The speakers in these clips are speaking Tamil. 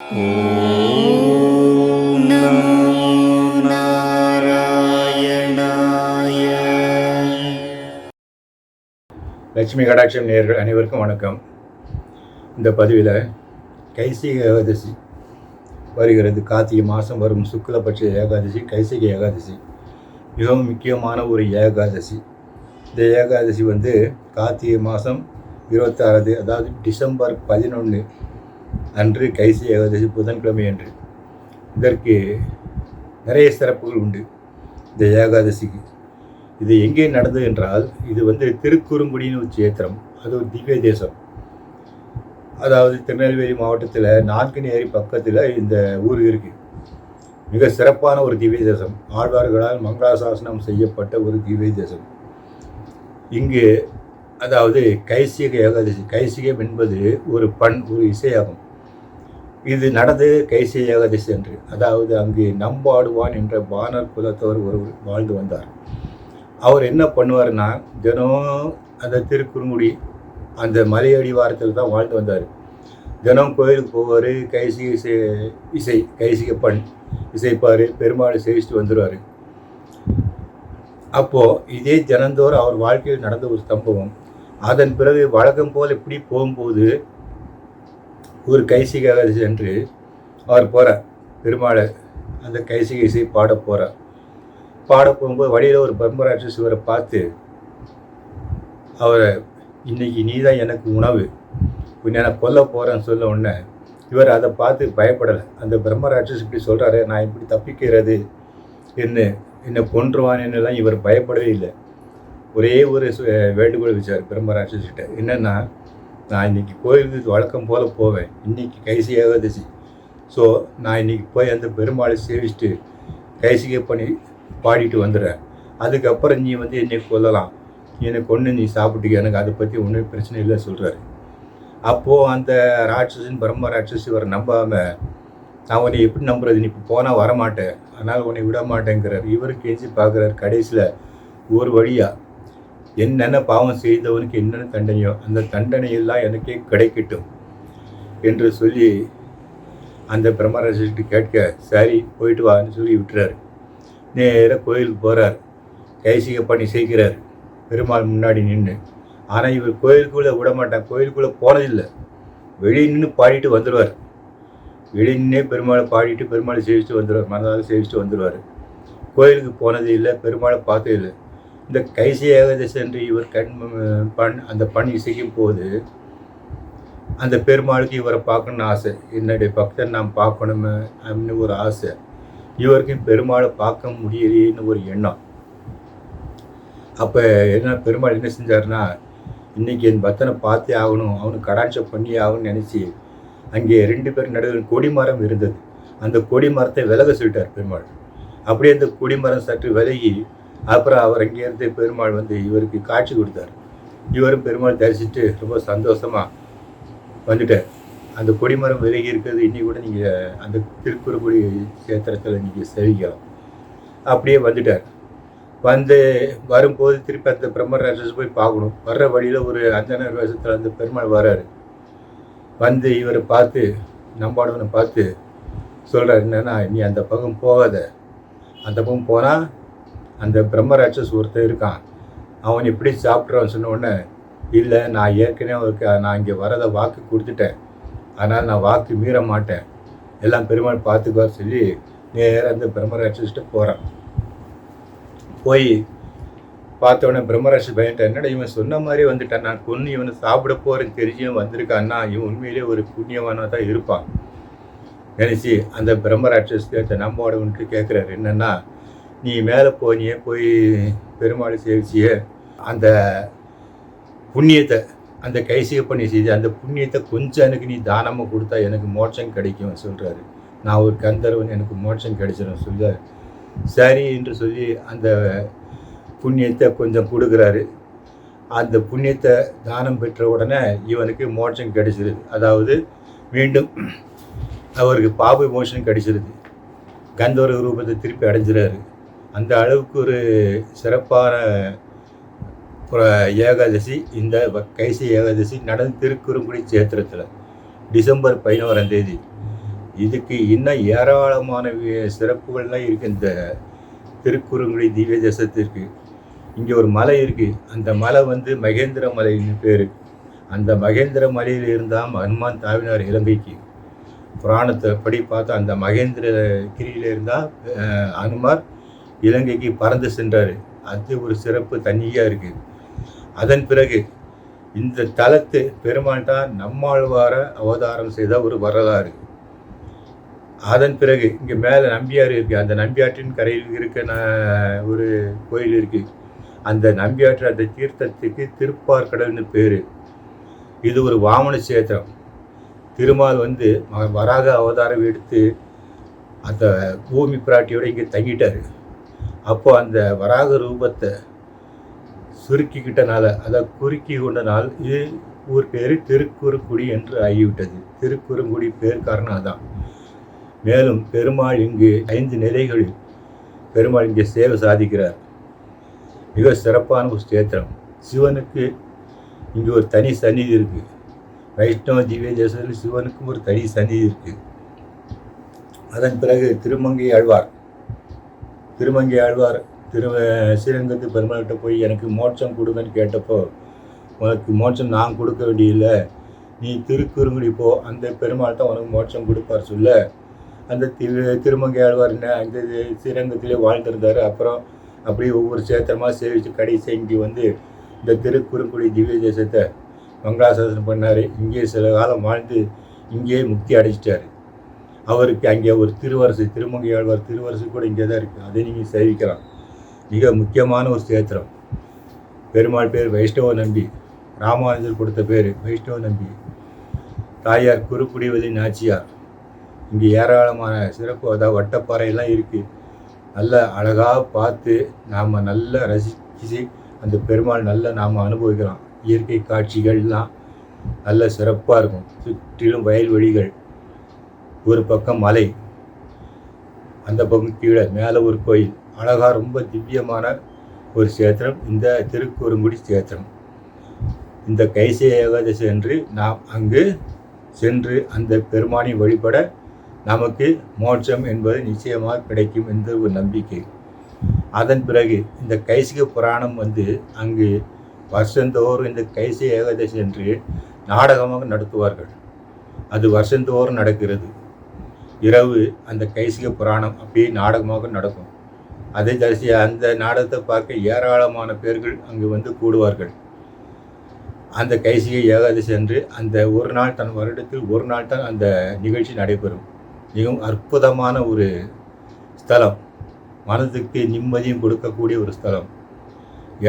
நாராயணாய லட்சுமி கடாட்சம் நேர்கள் அனைவருக்கும் வணக்கம். இந்த பதிவில் கைசிக ஏகாதசி வருகிறது. கார்த்திகை மாதம் வரும். சுக்லபட்ச ஏகாதசி கைசிக ஏகாதசி. மிகவும் முக்கியமான ஒரு ஏகாதசி. இந்த ஏகாதசி வந்து கார்த்திகை மாதம் இருபத்தாறாவது அதாவது டிசம்பர் பதினொன்று அன்று கைசி ஏகாதசி புதன்கிழமை அன்று இதற்கு நிறைய சிறப்புகள் உண்டு. இந்த ஏகாதசிக்கு. இது எங்கே நடந்தது என்றால் இது வந்து திருக்குறுங்குடின்னு ஒரு சேத்திரம் அது ஒரு திவ்ய தேசம். அதாவது திருநெல்வேலி மாவட்டத்தில் நான்கினேரி பக்கத்தில் இந்த ஊர் இருக்குது மிக சிறப்பான ஒரு திவ்ய தேசம். ஆழ்வார்களால் மங்களாசாசனம் செய்யப்பட்ட ஒரு திவ்ய தேசம். இங்கு அதாவது கைசிக ஏகாதசி. கைசிகம் என்பது ஒரு பண் ஒரு இசையாகும். இது நடந்தது கைசிக ஏகாதசி என்று அதாவது அங்கு நம்பாடுவான் என்ற பாணர் குலத்தவர் ஒருவர் வாழ்ந்து வந்தார். அவர் என்ன பண்ணுவார்னா தினம் அந்த திருக்குறுங்குடி அந்த மலையடிவாரத்தில் தான் வாழ்ந்து வந்தார். தினம் கோயிலுக்கு போவார் கைசிக இசை இசை கைசிக பண் இசைப்பார் பெருமாளை சேவிச்சுட்டு வந்துடுவார் அப்போது இதே தினந்தோறும் அவர் வாழ்க்கையில் நடந்த ஒரு சம்பவம். அதன் பிறகு வழக்கம் போல் இப்படி போகும்போது ஒரு கைசிகாக சென்று அவர் போகிறார் பெருமாளை அந்த கைசிக இசை பாட போகிறார் பாட போகும்போது வழியில் ஒரு பிரம்மராட்சி இவரை பார்த்து அவரை இன்னைக்கு நீ தான் எனக்கு உணவு. உன்னை நான் கொல்ல போகிறேன்னு சொல்ல உடனே இவர் அதை பார்த்து பயப்படலை. அந்த பிரம்மராட்சஸ் இப்படி சொல்கிறாரு நான் இப்படி தப்பிக்கிறது என்ன என்னை கொன்றுவான் என்னெல்லாம் இவர் பயப்படவே இல்லை. ஒரே ஒரு சு- வேண்டுகோள் வச்சார் பிரம்மராட்சசிட்ட என்னென்னா நான் இன்னைக்கு கோயிலுக்கு வழக்கம் போல் போவேன். இன்னைக்கு கைசி ஏகாதசி. ஸோ நான் இன்னைக்கு போய் அந்த பெருமாளை சேவிச்சுட்டு கைசிகை பண்ணி பாடிட்டு வந்துடுறேன். அதுக்கப்புறம் நீ வந்து என்னை கொல்லலாம். என்னை கொண்டு நீ சாப்பிட்டுக்க. எனக்கு அதை பற்றி ஒன்றும் பிரச்சனை இல்லை சொல்கிறாரு அப்போது அந்த ராட்சசன் பிரம்ம ராட்சசி வர நம்பாமல் நான் உன்னை எப்படி நம்புறது? நீ இப்போ போனால் வரமாட்டேன். அதனால் உன்னை விட மாட்டேங்கிறார் இவர் கெஞ்சி பார்க்குறாரு கடைசியில் ஒரு வழியாக என்னென்ன பாவம் செய்தவனுக்கு என்னென்ன தண்டனையோ அந்த தண்டனையெல்லாம் எனக்கே கிடைக்கட்டும் என்று சொல்லி அந்த பிரம்மராஜர்கிட்ட கேட்க சரி போயிட்டு வான்னு சொல்லி விட்டுறாரு. நேராக கோயிலுக்கு போகிறார் கைசிக பணி செய்கிறார். பெருமாள் முன்னாடி நின்று ஆனால் இவர் கோயிலுக்குள்ளே விட மாட்டான் கோயிலுக்குள்ளே போனதில்லை. வெளியே நின்று பாடிட்டு வந்துடுவார் வெளியே நின்று பெருமாளை பாடிட்டு பெருமாளை சேவிச்சுட்டு வந்துடுவார் மனதால் சேவிச்சுட்டு வந்துடுவார் கோயிலுக்கு போனது இல்லை பெருமாளை பார்த்தது இல்லை. இந்த கைசி ஏகாதசி என்று இவர் கண் பண் அந்த பண் இசைக்கும் போது அந்த பெருமாளுக்கு இவரை பார்க்கணும்னு ஆசை. என்னுடைய பக்தன் நாம் பார்க்கணுமே அப்படின்னு ஒரு ஆசை. இவருக்கும் பெருமாளை பார்க்க முடியலையேன்னு ஒரு எண்ணம். அப்போ என்ன பெருமாள் என்ன செஞ்சாருன்னா இன்றைக்கி என் பக்தனை பார்த்தே ஆகணும். அவனுக்கு கடாட்சம் பண்ணி ஆகணும்னு நினச்சி அங்கே ரெண்டு பேர் நடுவில் கொடிமரம் இருந்தது. அந்த கொடிமரத்தை விலக சொல்லிட்டார் பெருமாள். அப்படியே அந்த கொடிமரம் சற்று விலகி அப்புறம் அவர் இங்கேருந்து பெருமாள் வந்து இவருக்கு காட்சி கொடுத்தார். இவரும் பெருமாள் தரிசித்து ரொம்ப சந்தோஷமாக வந்துட்டார். அந்த கொடிமரம் விலகி இருக்கிறது இன்னி கூட நீங்கள் அந்த திருக்குறக்குடி சேத்திரத்தில் நீங்கள் செவிக்கலாம். அப்படியே வந்துட்டார். வந்து வரும்போது திருப்பி அந்த பிரம்மராஜஸ் போய் பார்க்கணும். வர்ற வழியில் ஒரு அஞ்சனர் வேஷத்தில் அந்த பெருமாள் வராரு. வந்து இவரை பார்த்து நம்பாடவனை பார்த்து சொல்கிறார் என்னன்னா நீ அந்த பக்கம் போகாத. அந்த பக்கம் போனால் அந்த பிரம்மராட்சஸ் ஒருத்தன் இருக்கான். அவன் எப்படி சாப்பிட்றான்னு சொன்னோடனே இல்லை நான் ஏற்கனவே அவருக்கு நான் இங்கே வரதை வாக்கு கொடுத்துட்டேன். அதனால் நான் வாக்கு மீற மாட்டேன். எல்லாம் பெருமாள் பார்த்துக்குவார் சொல்லி நேராக அந்த பிரம்மராட்சஸ்கிட்ட போகிறான் போய் பார்த்த உடனே பிரம்மராட்சி பயன்ட்ட என்னடா இவன் சொன்ன மாதிரி வந்துட்டான். நான் கொன்று இவனை சாப்பிட போகிறேன்னு தெரிஞ்சும் வந்திருக்கான்னா இவன் உண்மையிலே ஒரு புண்ணியவானாக தான் இருப்பான். நினச்சி அந்த பிரம்மராட்சஸ்க்கு நம்ம நம்மோடவன்ட்டு கேட்குறாரு. என்னென்னா நீ மேலே போனியே போய் பெருமாளை சேவிச்சிய அந்த புண்ணியத்தை அந்த கைசிக பண்ணி செய்து அந்த புண்ணியத்தை கொஞ்சம் எனக்கு நீ தானமாக கொடுத்தா எனக்கு மோட்சம் கிடைக்கும் சொல்கிறாரு நான் ஒரு கந்தர்வன் எனக்கு மோட்சம் கிடைச்சிடும் சொல்ல சரி என்று சொல்லி அந்த புண்ணியத்தை கொஞ்சம் கொடுக்குறாரு. அந்த புண்ணியத்தை தானம் பெற்ற உடனே இவனுக்கு மோட்சம் கிடைச்சிருது. அதாவது மீண்டும் அவருக்கு பாப மோஷன் கிடைச்சிருது. கந்தவர ரூபத்தை திருப்பி அடைஞ்சிறாரு. அந்த அளவுக்கு ஒரு சிறப்பான ஏகாதசி இந்த கைசி ஏகாதசி நடந்து திருக்குறுங்குடி சேத்திரத்தில் டிசம்பர் பதினோராம் தேதி. இதுக்கு இன்னும் ஏராளமான சிறப்புகள்லாம் இருக்குது இந்த திருக்குறுங்குடி திவ்ய தேசத்திற்கு இங்கே ஒரு மலை இருக்குது அந்த மலை வந்து மகேந்திர மலைன்னு பேர். அந்த மகேந்திர மலையில் இருந்தால் ஹனுமான் தாவினார் இலங்கைக்கு. புராணத்தை படி பார்த்தா அந்த மகேந்திர கிரியில் இருந்தால் அனுமார் இலங்கைக்கு பறந்து சென்றார். அது ஒரு சிறப்பு தனியாக இருக்குது அதன் பிறகு இந்த தலத்து பெருமாள் நம்மாழ்வார அவதாரம் செய்த ஒரு வரலாறு. அதன் பிறகு இங்கே மேலே நம்பியார் இருக்குது அந்த நம்பியாற்றின் கரையில் இருக்க ஒரு கோயில் இருக்குது அந்த நம்பியாற்று அந்த தீர்த்தத்துக்கு திருப்பார்கடல்னு பேர். இது ஒரு வாமன சேத்திரம் திருமால் வந்து வராக அவதாரம் எடுத்து அந்த பூமி பிராட்டியோட இங்கே தங்கிட்டார். அப்போ அந்த வராக ரூபத்தை சுருக்கிக்கிட்டனால அதை குறுக்கி கொண்டனால் இது ஊர் பேர் திருக்குறுங்குடி என்று ஆகிவிட்டது. திருக்குறுங்குடி பேர் காரணம் அதான் மேலும் பெருமாள் இங்கு ஐந்து நிலைகளில் பெருமாள் இங்கே சேவை சாதிக்கிறார். மிக சிறப்பான ஒரு ஸ்தேத்திரம். சிவனுக்கு இங்கே ஒரு தனி சந்நிதி இருக்குது வைஷ்ணவ திவ்ய தேசத்தில் சிவனுக்கும் ஒரு தனி சந்நிதி இருக்குது அதன் பிறகு திருமங்கை ஆழ்வார் திருமங்கை ஆழ்வார் திரு ஸ்ரீரங்கத்து பெருமாள்கிட்ட போய் எனக்கு மோட்சம் கொடுங்கன்னு கேட்டப்போ உனக்கு மோட்சம் நான் கொடுக்க வேண்டியதில்லை நீ திருக்குறுங்குடி போ. அந்த பெருமாள் தான் உனக்கு மோட்சம் கொடுப்பார் சொல்ல. அந்த திரு திருமங்கை ஆழ்வார் என்ன அந்த ஸ்ரீரங்கத்திலே வாழ்ந்திருந்தார். அப்புறம் அப்படியே ஒவ்வொரு சேத்திரமாக சேவித்து கடை செஞ்சு வந்து இந்த திருக்குறுங்குடி திவ்ய தேசத்தை மங்களாசாசனம் பண்ணார். இங்கே சில காலம் வாழ்ந்து இங்கேயே முக்தி அடைச்சிட்டாரு அவருக்கு அங்கே ஒரு திருவரசு திருமங்கையாழ்வார் திருவரசு கூட இங்கே தான் இருக்குது அதை நீங்கள் சேவிக்கலாம். மிக முக்கியமான ஒரு சேத்திரம் பெருமாள் பேர் வைஷ்ணவ நம்பி ராமானுஜர் கொடுத்த பேர் வைஷ்ணவ நம்பி. தாயார் குறுக்குடிவதி நாச்சியார். இங்கே ஏராளமான சிறப்பு அதாவது வட்டப்பாறையெல்லாம் இருக்குது நல்ல அழகாக பார்த்து நாம் நல்லா ரசிச்சு அந்த பெருமாள் நல்லா நாம் அனுபவிக்கிறோம் இயற்கை காட்சிகள்லாம் நல்ல சிறப்பாக இருக்கும். சுற்றிலும் வயல்வெளிகள் ஒரு பக்கம் மலை அந்த பக்கம் கீழே மேலே ஒரு கோயில். அழகாக ரொம்ப திவ்யமான ஒரு சேத்திரம். இந்த திருக்குறுங்குடி சேத்திரம். இந்த கைசை ஏகாதசி அன்று நாம் அங்கு சென்று அந்த பெருமானை வழிபட நமக்கு மோட்சம் என்பது நிச்சயமாக கிடைக்கும் என்ற ஒரு நம்பிக்கை. அதன் பிறகு இந்த கைசிக புராணம் வந்து அங்கு வருஷந்தோறும் இந்த கைசி ஏகாதசி என்று நாடகமாக நடத்துவார்கள். அது வருஷந்தோறும் நடக்கிறது. இரவு அந்த கைசிக புராணம் அப்படியே நாடகமாக நடக்கும். அதை தரிசி அந்த நாடகத்தை பார்க்க ஏராளமான பேர்கள் அங்கு வந்து கூடுவார்கள். அந்த கைசிகை ஏகாதசி அன்று அந்த ஒரு நாள் தன் வருடத்தில் ஒரு நாள் தான் அந்த நிகழ்ச்சி நடைபெறும். மிகவும் அற்புதமான ஒரு ஸ்தலம். மனதுக்கு நிம்மதியும் கொடுக்கக்கூடிய ஒரு ஸ்தலம்.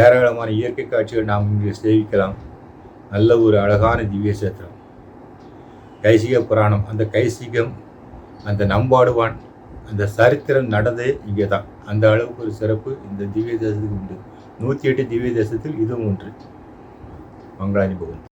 ஏராளமான இயற்கை காட்சிகள் நாம் இங்கே சேவிக்கலாம். நல்ல ஒரு அழகான திவ்ய சேத்திரம் கைசிக புராணம். அந்த கைசிகம் அந்த நம்பாடுவான் அந்த சரித்திரம் நடந்தே இங்கே தான் அந்த அளவுக்கு ஒரு சிறப்பு இந்த திவ்ய தேசத்துக்கு உண்டு. நூற்றி எட்டு திவ்ய தேசத்தில் இதுவும் ஒன்று. மங்களாதி பவன்